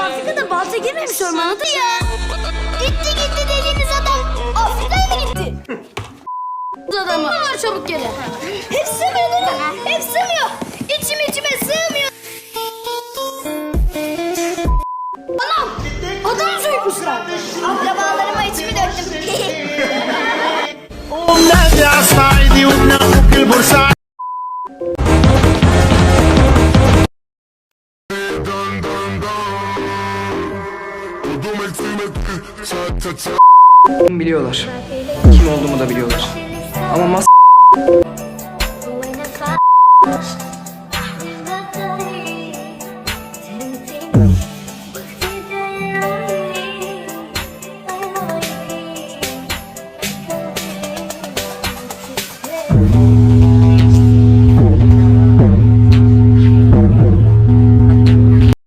Daha balta girmemiş ormana da ya. Gitti gitti dediğiniz adam Afrika'ya mı gitti? Adamı. Var çabuk gele. Hep sığmıyor mi? Hep sığmıyor. İçim içime sığmıyor. Anam! Adam soymuşlar. Akrabalarıma içimi döktüm. biliyorlar. Kim olduğumu da biliyorlar. Ama mas Thank